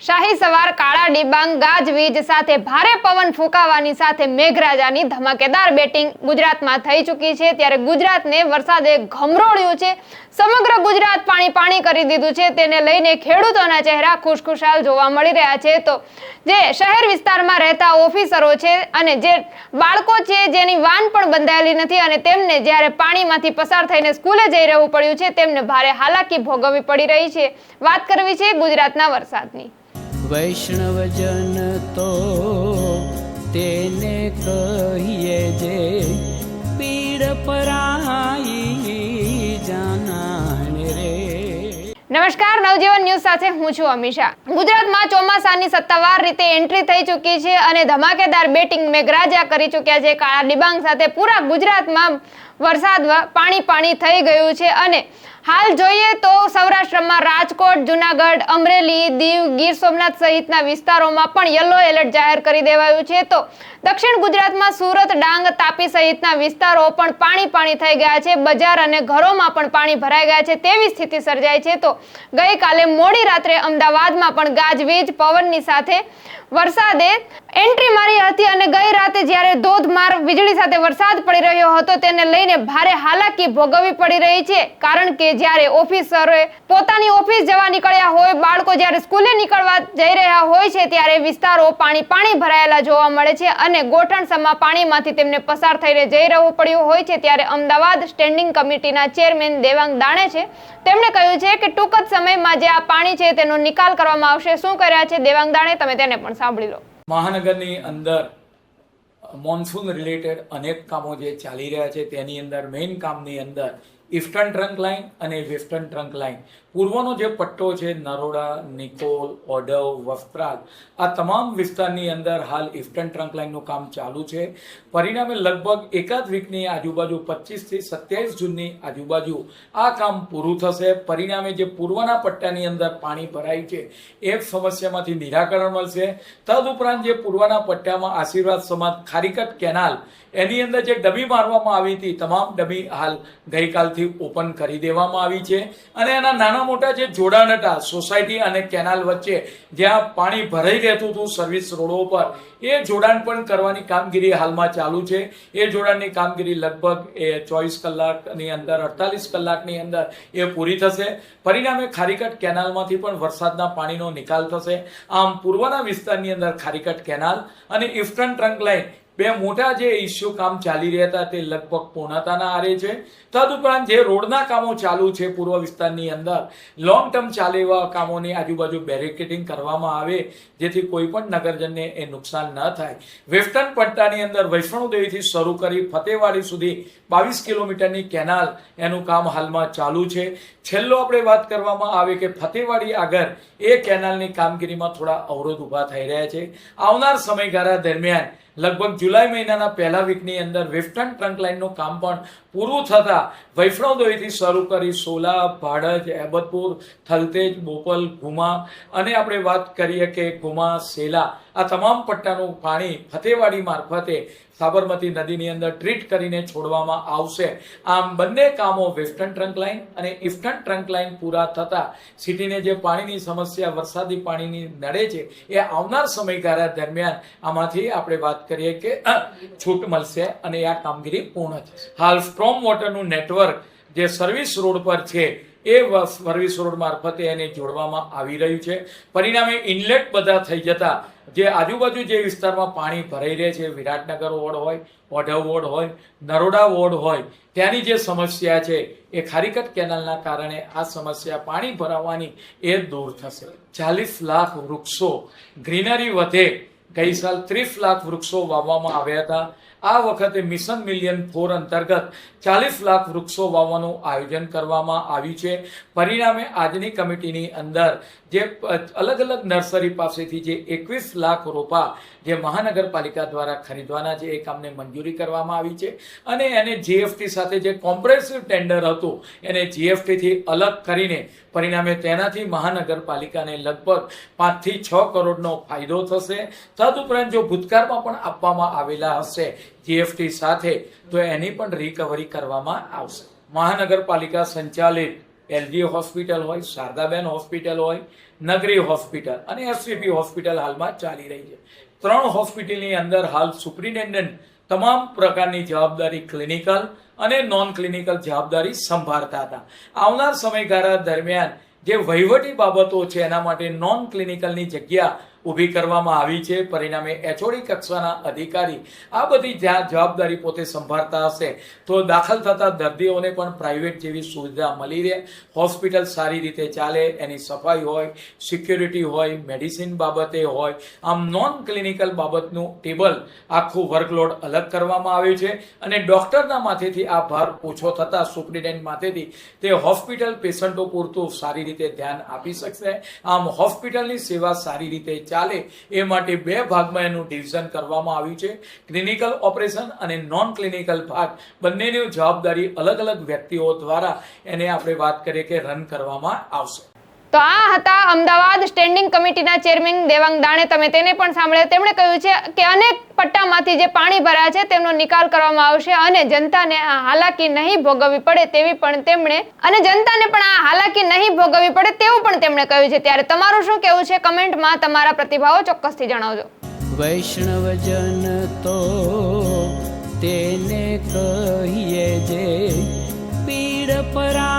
શાહી સવાર, કાળા ડિબાંગ ગાજવીજ સાથે ભારે પવન ફૂંકાવાની સાથે મેઘરાજાની ધમાકેદાર બેટિંગ ગુજરાતમાં થઈ ચૂકી છે. ત્યારે ગુજરાતને વરસાદે ઘમરોળ્યું છે. સમગ્ર ગુજરાત પાણી પાણી કરી દીધું છે. તેને લઈને ખેડૂતોના ચહેરા ખુશખુશાલ જોવા મળી રહ્યા છે. તો જે શહેર વિસ્તારમાં રહેતા ઓફિસરો છે અને જે બાળકો છે, જેની વાન પણ બંધાયેલી નથી અને તેમને જ્યારે પાણીમાંથી પસાર થઈને સ્કૂલે જઈ રહેવું પડ્યું છે, તેમને ભારે હાલાકી ભોગવવી પડી રહી છે. વાત કરવી છે ગુજરાતના વરસાદની. વૈષ્ણવજન તો તેને કહીએ જે પીડ પરાઈ જાનાને રે. નમસ્કાર, નવજીવન ન્યૂઝ સાથે હું છું અમીષા. ગુજરાતમાં ચોમાસાની સત્તાવાર રીતે એન્ટ્રી થઈ ચૂકી છે અને ધમાકેદાર બેટિંગ મેઘરાજા કરી ચૂક્યા છે. કાળા ડિબાંગ સાથે પૂરા ગુજરાતમાં વરસાદ પાણી પાણી થઈ ગયું છે અને હાલ જોઈએ તો સૌરાષ્ટ્રમાં રાજકોટ, જુનાગઢ, અમરેલી, દીવ, ગીર સોમનાથ સહિતના વિસ્તારોમાં પણ યલો એલર્ટ જાહેર કરી દેવાયું છે. તો દક્ષિણ ગુજરાતમાં સુરત, ડાંગ, તાપી સહિતના વિસ્તારો પણ પાણી પાણી થઈ ગયા છે. બજાર અને ઘરોમાં પણ પાણી ભરાઈ ગયા છે. તેવી સ્થિતિ સર્જાઈ છે. તો ગઈકાલે મોડી રાત્રે અમદાવાદમાં પણ ગાજવીજ પવનની સાથે વરસાદે એન્ટ્રી મારી હતી અને ગઈ રાતે જ્યારે ધોધમાર વીજળી સાથે વરસાદ પડી રહ્યો હતો, તેને લઈને ભારે હાલાકી ભોગવવી પડી રહી છે. કારણ કે જ્યારે ઓફિસરોએ પોતાની ઓફિસ જવા નીકળ્યા હોય, બાળકો જ્યારે સ્કૂલે નીકળવા જઈ રહ્યા હોય છે, ત્યારે વિસ્તારો પાણી પાણી ભરાયેલા જોવા મળે છે અને ગોઠણસમા પાણીમાંથી તેમને પસાર થઈને જઈ રહેવું પડ્યું હોય છે. ત્યારે અમદાવાદ સ્ટેન્ડિંગ કમિટીના ચેરમેન દેવાંગ દાણે છે. તેમણે કહ્યું છે કે ટૂંક જ સમયમાં જે આ પાણી છે, તેનો નિકાલ કરવામાં આવશે. શું કર્યા છે? દેવાંગ દાણે, તમે તેને પણ સાંભળી લો. મહાનગરની અંદર મોન્સૂન રિલેટેડ અનેક કામો જે ચાલી રહ્યા છે, તેની અંદર મેઇન કામની અંદર ઇસ્ટર્ન ટ્રંક લાઇન અને વેસ્ટર્ન ટ્રંક લાઇન પૂર્વનો જે પટ્ટો છે, નરોડા, નિકોલ, ઓઢવ, વસ્ત્રાલ, આ તમામ વિસ્તારની અંદર હાલ ઇસ્ટર્ન ટ્રંક લાઇનનું કામ ચાલુ છે. પરિણામે લગભગ એકાદ વીકની આજુબાજુ પચીસથી સત્યાવીસ જૂનની આજુબાજુ આ કામ પૂરું થશે. પરિણામે જે પૂર્વના પટ્ટાની અંદર પાણી ભરાય છે, એ સમસ્યામાંથી નિરાકરણ મળશે. તદઉપરાંત જે પૂર્વના પટ્ટામાં આશીર્વાદ સમાજ ખારીકટ કેનાલ, એની અંદર જે ડબી મારવામાં આવી હતી, તમામ ડબી હાલ ગઈકાલથી ઓપન કરી દેવામાં આવી છે અને એના નાના મોટા જે જોડાણ હતા સોસાયટી અને કેનાલ વચ્ચે જ્યાં પાણી ભરાઈ રહેતું હતું સર્વિસ રોડો પર એ જોડાણ પણ કરવાની કામગીરી હાલમાં ચાલુ છે. એ જોડાણની કામગીરી લગભગ એ ચોવીસ કલાકની અંદર, અડતાલીસ કલાકની અંદર એ પૂરી થશે. પરિણામે ખારીકટ કેનાલમાંથી પણ વરસાદના પાણીનો નિકાલ થશે. આમ પૂર્વના વિસ્તારની અંદર ખારીકટ કેનાલ અને ઇફ્ટન ટ્રંક લાઇન બે મોટા જે ઇસ્યુ કામ ચાલી રહ્યા હતા તે લગભગ પૂર્ણતાના આરે છે. તદુપરાંત જે રોડના કામો ચાલુ છે પૂર્વ વિસ્તારની અંદર લોંગ ટર્મ ચાલે એવા કામોની આજુબાજુ બેરિકેડિંગ કરવામાં આવે, જેથી કોઈ પણ નગરજનને એ નુકસાન ન થાય. વેસ્ટર્ન પટ્ટાની અંદર વૈષ્ણોદેવીથી શરૂ કરી ફતેવાડી સુધી બાવીસ કિલોમીટરની કેનાલ એનું કામ હાલમાં ચાલુ છે. છેલ્લો આપણે વાત કરવામાં આવે કે ફતેવાડી આગળ એ કેનાલની કામગીરીમાં થોડા અવરોધ ઊભા થઈ રહ્યા છે. આવનાર સમયગાળા દરમિયાન લગભગ જુલાઈ મહિનાના પહેલા વીકની અંદર વેસ્ટર્ન ટ્રંક લાઇનનું કામ પણ પૂરું થતા વૈષ્ણવદેવીથી શરૂ કરી સોલા, ભાડજ, એબતપુર, થલતેજ, બોપલ, ઘુમા અને આપણે વાત કરીએ કે ઘુમા, સેલા, આ તમામ પટ્ટાનું પાણી ફતેવાડી મારફતે સાબરમતી નદીની અંદર ટ્રીટ કરીને છોડવામાં આવશે. આમ બંને કામો વેસ્ટર્ન ટ્રંક લાઇન અને ઇસ્ટર્ન ટ્રંક લાઇન પૂરા થતા સિટીને જે પાણીની સમસ્યા, વરસાદી પાણીની નડે છે, એ આવનાર સમયગાળા દરમિયાન આમાંથી આપણે વાત કરીએ કે છૂટ મળશે અને આ કામગીરી પૂર્ણ થશે. હાલ સ્ટ્રોમ વોટરનું નેટવર્ક જે સર્વિસ રોડ પર છે, એ સર્વિસ રોડ મારફતે એને જોડવામાં આવી રહ્યું છે. પરિણામે ઇનલેટ બધા થઈ જતા જે આજુબાજુ જે વિસ્તારમાં પાણી ભરાઈ રહે છે, વિરાટનગર વોર્ડ હોય, ઓઢવ વોર્ડ હોય, નરોડા વોર્ડ હોય, ત્યાંની જે સમસ્યા છે, એ ખારીકટ કેનાલના કારણે આ સમસ્યા પાણી ભરાવાની એ દૂર થશે. ચાલીસ લાખ વૃક્ષો ગ્રીનરી વધે. ગઈ સાલ ત્રીસ લાખ વૃક્ષો વાવવામાં આવ્યા હતા. આ વખતે મિશન મિલિયન ફોર અંતર્ગત ચાલીસ લાખ વૃક્ષો વાવવાનું આયોજન કરવામાં આવ્યું છે. પરિણામે આજની કમિટીની અંદર જે અલગ અલગ નર્સરી પાસેથી જે એકવીસ લાખ રોપા જે મહાનગરપાલિકા દ્વારા ખરીદવાના છે, એ કામને મંજૂરી કરવામાં આવી છે અને એને જીએફટી સાથે જે કોમ્પ્રેસિવ ટેન્ડર હતું, એને જીએફટીથી અલગ કરીને પરિણામે તેનાથી મહાનગરપાલિકાને લગભગ પાંચથી છ કરોડનો ફાયદો થશે. તદુપરાંત જો ભૂતકાળમાં પણ આપવામાં આવેલા હશે જીએફટી સાથે, તો એની પણ રિકવરી કરવામાં આવશે. મહાનગરપાલિકા સંચાલિત એલજી હોસ્પિટલ હોય, શારદાબેન હોસ્પિટલ હોય, નગરી હોસ્પિટલ અને એસવીપી હોસ્પિટલ હાલમાં ચાલી રહી છે. ત્રણ હોસ્પિટલની અંદર હાલ સુપ્રિન્ટેન્ડન્ટ તમામ પ્રકારની જવાબદારી ક્લિનિકલ અને નોન ક્લિનિકલ જવાબદારી સંભાળતા હતા. આવનાર સમયગાળા દરમિયાન જે વહીવટી બાબતો છે, એના માટે નોન ક્લિનિકલની જગ્યા ઊભી કરવામાં આવી છે. પરિણામે એચઓડી કક્ષાના અધિકારી આ બધી જવાબદારી પોતે સંભાળતા હશે. તો દાખલ થતા દર્દીઓને પણ પ્રાઇવેટ જેવી સુવિધા મળી રહે. હોસ્પિટલ સારી રીતે ચાલે, એની સફાઈ હોય, સિક્યુરિટી હોય, મેડિસિન બાબતે હોય, આમ નોન ક્લિનિકલ બાબતનું ટેબલ આખું વર્કલોડ અલગ કરવામાં આવ્યું છે અને ડૉક્ટરના માથેથી આ ભાર ઓછો થતાં સુપ્રિન્ટેન્ડન્ટ માથેથી તે હોસ્પિટલ પેશન્ટો પૂરતું સારી રીતે ધ્યાન આપી શકશે. આમ હોસ્પિટલની સેવા સારી રીતે ચાલે એ માટે બે ભાગમાં એનું ડિવિઝન કરવામાં આવ્યું છે. ક્લિનિકલ ઓપરેશન અને નોન ક્લિનિકલ ભાગ. બંનેની જવાબદારી અલગ અલગ વ્યક્તિઓ દ્વારા એને આપણે વાત કરીએ કે રન કરવામાં આવશે. તો આ હતા અમદાવાદ સ્ટેન્ડિંગ કમિટીના ચેરમેન દેવાંગ દાણે. તમે તેને પણ સાંભળ્યા. તેમણે કહ્યું છે કે અનેક પટ્ટામાંથી જે પાણી ભરાયા છે તેમનો નિકાલ કરવામાં આવશે અને જનતાને આ હાલાકી નહીં ભોગવવી પડે તેવી પણ તેમણે અને જનતાને પણ આ હાલાકી નહીં ભોગવવી પડે તેવું પણ તેમણે કહ્યું છે. ત્યારે તમારું શું કહેવું છે? કમેન્ટમાં તમારા પ્રતિભાવો ચોક્કસથી જણાવજો. વૈષ્ણવજન તો તેને કહીએ જે પીડ પરા